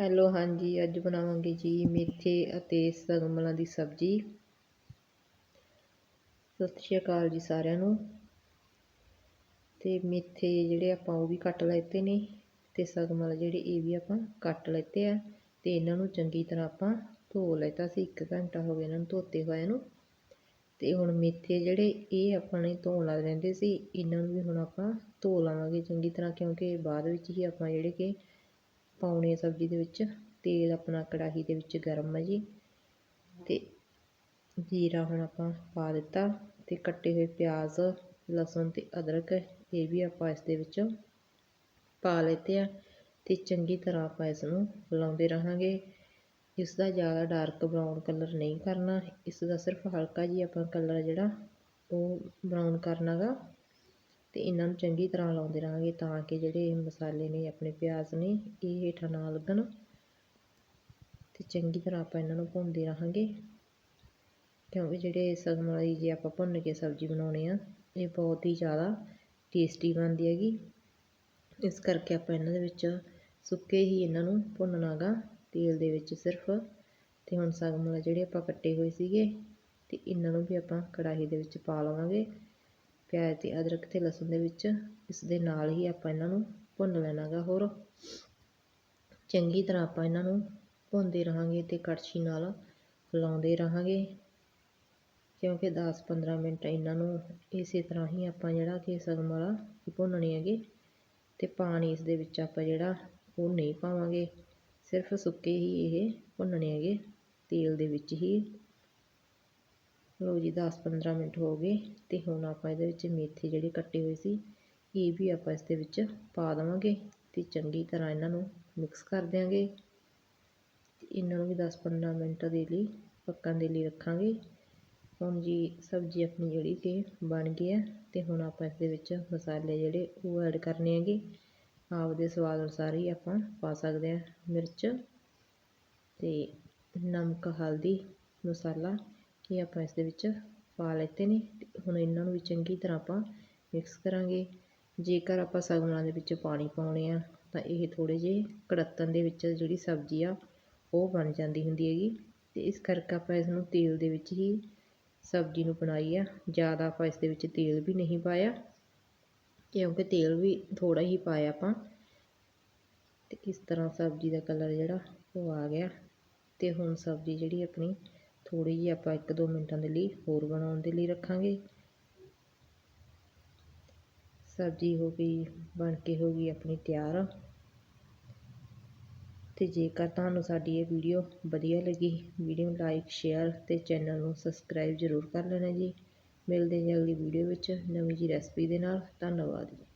Hello, ਹਾਂਜੀ, ਅੱਜ ਬਣਾਵਾਂਗੇ ਜੀ ਮੇਥੇ ਅਤੇ ਸਗਮਲਾਂ ਦੀ ਸਬਜ਼ੀ। ਸਤਿ ਸ਼੍ਰੀ ਅਕਾਲ ਜੀ ਸਾਰਿਆਂ ਨੂੰ। ਤੇ ਮੇਥੇ ਜਿਹੜੇ ਆਪਾਂ ਉਹ ਵੀ ਕੱਟ ਲੈਤੇ ਨੇ ਤੇ ਸਗਮਲ ਜਿਹੜੇ ਇਹ ਵੀ ਆਪਾਂ ਕੱਟ ਲੈਤੇ ਆ ਤੇ ਇਹਨਾਂ ਨੂੰ ਚੰਗੀ ਤਰ੍ਹਾਂ ਆਪਾਂ ਧੋ ਲੈਤਾ ਸੀ 1 ਘੰਟਾ ਹੋ ਗਿਆ ਇਹਨਾਂ ਨੂੰ ਧੋਤੇ ਹੋਏ ਨੂੰ। ਤੇ ਹੁਣ ਮੇਥੇ ਜਿਹੜੇ ਇਹ ਆਪਣੇ ਧੋਣ ਲੱਗ ਰਹਿੰਦੇ ਸੀ, ਇਹਨਾਂ ਨੂੰ ਵੀ ਹੁਣ ਆਪਾਂ ਧੋ ਲਵਾਂਗੇ ਚੰਗੀ ਤਰ੍ਹਾਂ ਕਿਉਂਕਿ ਬਾਅਦ ਵਿੱਚ ਹੀ ਆਪਾਂ ਜਿਹੜੇ ਕਿ ਪਾਉਣੇ ਸਬਜ਼ੀ ਦੇ ਵਿੱਚ, ਤੇਲ ਆਪਣਾ ਕੜਾਹੀ ਦੇ ਵਿੱਚ ਗਰਮ ਹੈ ਜੀ। ਅਤੇ ਜੀਰਾ ਹੁਣ ਆਪਾਂ ਪਾ ਦਿੱਤਾ ਅਤੇ ਕੱਟੇ ਹੋਏ ਪਿਆਜ਼, ਲਸਣ ਅਤੇ ਅਦਰਕ ਇਹ ਵੀ ਆਪਾਂ ਇਸ ਦੇ ਵਿੱਚ ਪਾ ਲੈਤੇ ਆ ਅਤੇ ਚੰਗੀ ਤਰ੍ਹਾਂ ਆਪਾਂ ਇਸ ਨੂੰ ਲਾਉਂਦੇ ਰਹਾਂਗੇ। ਇਸ ਦਾ ਜ਼ਿਆਦਾ ਡਾਰਕ ਬਰਾਊਨ ਕਲਰ ਨਹੀਂ ਕਰਨਾ ਇਸ ਦਾ ਸਿਰਫ ਹਲਕਾ ਜਿਹਾ ਆਪਾਂ ਕਲਰ ਜਿਹੜਾ ਉਹ ਬਰਾਊਨ ਕਰਨਾਗਾ ਅਤੇ ਇਹਨਾਂ ਨੂੰ ਚੰਗੀ ਤਰ੍ਹਾਂ ਲਾਉਂਦੇ ਰਹਾਂਗੇ ਤਾਂ ਕਿ ਜਿਹੜੇ ਮਸਾਲੇ ਨੇ ਆਪਣੇ ਪਿਆਜ਼ ਨੇ, ਇਹ ਹੇਠਾਂ ਨਾ ਲੱਗਣ ਅਤੇ ਚੰਗੀ ਤਰ੍ਹਾਂ ਆਪਾਂ ਇਹਨਾਂ ਨੂੰ ਭੁੰਨਦੇ ਰਹਾਂਗੇ। ਕਿਉਂਕਿ ਜਿਹੜੇ ਸਗਮ ਵਾਲੀ ਜੇ ਆਪਾਂ ਭੁੰਨ ਕੇ ਸਬਜ਼ੀ ਬਣਾਉਣੀ ਆ, ਇਹ ਬਹੁਤ ਹੀ ਜ਼ਿਆਦਾ ਟੇਸਟੀ ਬਣਦੀ ਹੈਗੀ। ਇਸ ਕਰਕੇ ਆਪਾਂ ਇਹਨਾਂ ਦੇ ਵਿੱਚ ਸੁੱਕੇ ਹੀ ਇਹਨਾਂ ਨੂੰ ਭੁੰਨਣਾਗਾ ਤੇਲ ਦੇ ਵਿੱਚ ਸਿਰਫ। ਤੇ ਹੁਣ ਸ਼ਗਮਲਾ ਜਿਹੜੇ ਆਪਾਂ ਕੱਟੇ ਹੋਏ ਸੀਗੇ, ਤੇ ਇਹਨਾਂ ਨੂੰ ਵੀ ਆਪਾਂ ਕੜਾਹੀ ਦੇ ਵਿੱਚ ਪਾ ਲਵਾਂਗੇ। ਪਿਆਜ਼ ਤੇ ਅਦਰਕ ਤੇ ਲਸਣ ਦੇ ਵਿੱਚ ਇਸ ਦੇ ਨਾਲ ਹੀ ਆਪਾਂ ਇਹਨਾਂ ਨੂੰ ਭੁੰਨ ਲੈਣਾਗਾ ਹੋਰ। ਚੰਗੀ ਤਰ੍ਹਾਂ ਆਪਾਂ ਇਹਨਾਂ ਨੂੰ ਭੁੰਨਦੇ ਰਹਾਂਗੇ ਤੇ ਕੜਛੀ ਨਾਲ ਹਿਲਾਉਂਦੇ ਰਹਾਂਗੇ। ਕਿਉਂਕਿ 10-15 ਮਿੰਟ ਇਹਨਾਂ ਨੂੰ ਇਸੇ ਤਰ੍ਹਾਂ ਹੀ ਆਪਾਂ ਜਿਹੜਾ ਕਿ ਸਗਮ ਵਾਲਾ ਭੁੰਨਣੇ ਹੈਗੇ ਤੇ ਪਾਣੀ ਇਸ ਦੇ ਵਿੱਚ ਆਪਾਂ ਜਿਹੜਾ ਉਹ ਨਹੀਂ ਪਾਵਾਂਗੇ। ਸਿਰਫ ਸੁੱਕੇ ਹੀ ਇਹ ਭੁੰਨਣੇ ਹੈਗੇ। ਤੇਲ ਦੇ ਵਿੱਚ ਹੀ ਲਓ ਜੀ 10-15 ਮਿੰਟ ਹੋ ਗਏ ਤੇ ਹੁਣ ਆਪਾਂ ਇਹਦੇ ਵਿੱਚ ਮੇਥੇ ਜਿਹੜੇ ਕੱਟੇ ਹੋਏ ਸੀ, ਇਹ ਵੀ ਆਪਾਂ ਇਸ ਦੇ ਵਿੱਚ ਪਾ ਦੇਵਾਂਗੇ ਤੇ ਚੰਗੀ ਤਰ੍ਹਾਂ ਇਹਨਾਂ ਨੂੰ ਮਿਕਸ ਕਰ ਦਿਆਂਗੇ। ਇਹਨਾਂ ਨੂੰ ਵੀ 10-15 ਮਿੰਟ ਦੇ ਲਈ ਪੱਕਣ ਦੇ ਲਈ ਰੱਖਾਂਗੇ। ਹੁਣ ਜੀ, ਸਬਜ਼ੀ ਆਪਣੀ ਜਿਹੜੀ ਕਿ ਬਣ ਗਈ ਹੈ ਤੇ ਹੁਣ ਆਪਾਂ ਇਸ ਦੇ ਵਿੱਚ ਮਸਾਲੇ ਜਿਹੜੇ ਉਹ ਐਡ ਕਰਨੇ ਹੈਗੇ। ਆਪਦੇ ਸਵਾਦ ਅਨੁਸਾਰ ਹੀ ਆਪਾਂ ਪਾ ਸਕਦੇ ਹਾਂ ਮਿਰਚ ਤੇ ਨਮਕ, ਹਲਦੀ, ਮਸਾਲਾ ਇਹ ਆਪਾਂ ਇਸ ਦੇ ਵਿੱਚ ਪਾ ਲੈਤੇ ਨੇ ਹੁਣ ਇਹਨਾਂ ਨੂੰ ਵੀ ਚੰਗੀ ਤਰ੍ਹਾਂ ਆਪਾਂ ਮਿਕਸ ਕਰਾਂਗੇ। ਜੇਕਰ ਆਪਾਂ ਸਗਨਾਂ ਦੇ ਵਿੱਚ ਪਾਣੀ ਪਾਉਣੇ ਆ, ਤਾਂ ਇਹ ਥੋੜੇ ਜਿਹੇ ਕੜੱਤਣ ਦੇ ਵਿੱਚ ਜਿਹੜੀ ਸਬਜ਼ੀ ਆ, ਉਹ ਬਣ ਜਾਂਦੀ ਹੁੰਦੀ ਹੈਗੀ। ਤੇ ਇਸ ਕਰਕੇ ਆਪਾਂ ਇਸ ਨੂੰ ਤੇਲ ਦੇ ਵਿੱਚ ਹੀ ਸਬਜ਼ੀ ਨੂੰ ਬਣਾਈ ਆ। ਜ਼ਿਆਦਾ ਆਪਾਂ ਇਸ ਦੇ ਵਿੱਚ ਤੇਲ ਵੀ ਨਹੀਂ ਪਾਇਆ, ਕਿਉਂਕਿ ਤੇਲ ਵੀ ਥੋੜਾ ਹੀ ਪਾਇਆ ਆਪਾਂ। ਤੇ ਇਸ ਤਰ੍ਹਾਂ ਸਬਜ਼ੀ ਦਾ ਕਲਰ ਜਿਹੜਾ ਉਹ ਆ ਗਿਆ। ਤੇ ਹੁਣ ਸਬਜ਼ੀ ਜਿਹੜੀ ਆਪਣੀ ਥੋੜ੍ਹੀ ਜਿਹੀ ਆਪਾਂ 1-2 ਮਿੰਟਾਂ ਦੇ ਲਈ ਹੋਰ ਬਣਾਉਣ ਦੇ ਲਈ ਰੱਖਾਂਗੇ। ਸਬਜ਼ੀ ਹੋ ਗਈ, ਬਣ ਕੇ ਹੋ ਗਈ ਆਪਣੀ ਤਿਆਰ। ਤੇ ਜੇਕਰ ਤੁਹਾਨੂੰ ਸਾਡੀ ਇਹ ਵੀਡੀਓ ਵਧੀਆ ਲੱਗੀ, ਵੀਡੀਓ ਨੂੰ ਲਾਈਕ ਸ਼ੇਅਰ ਤੇ ਚੈਨਲ ਨੂੰ ਸਬਸਕ੍ਰਾਈਬ ਜ਼ਰੂਰ ਕਰ ਲੈਣਾ ਜੀ। ਮਿਲਦੇ ਹਾਂ ਅਗਲੀ ਵੀਡੀਓ ਵਿੱਚ ਨਵੀਂ ਜੀ ਰੈਸਪੀ ਦੇ ਨਾਲ। ਧੰਨਵਾਦ ਜੀ।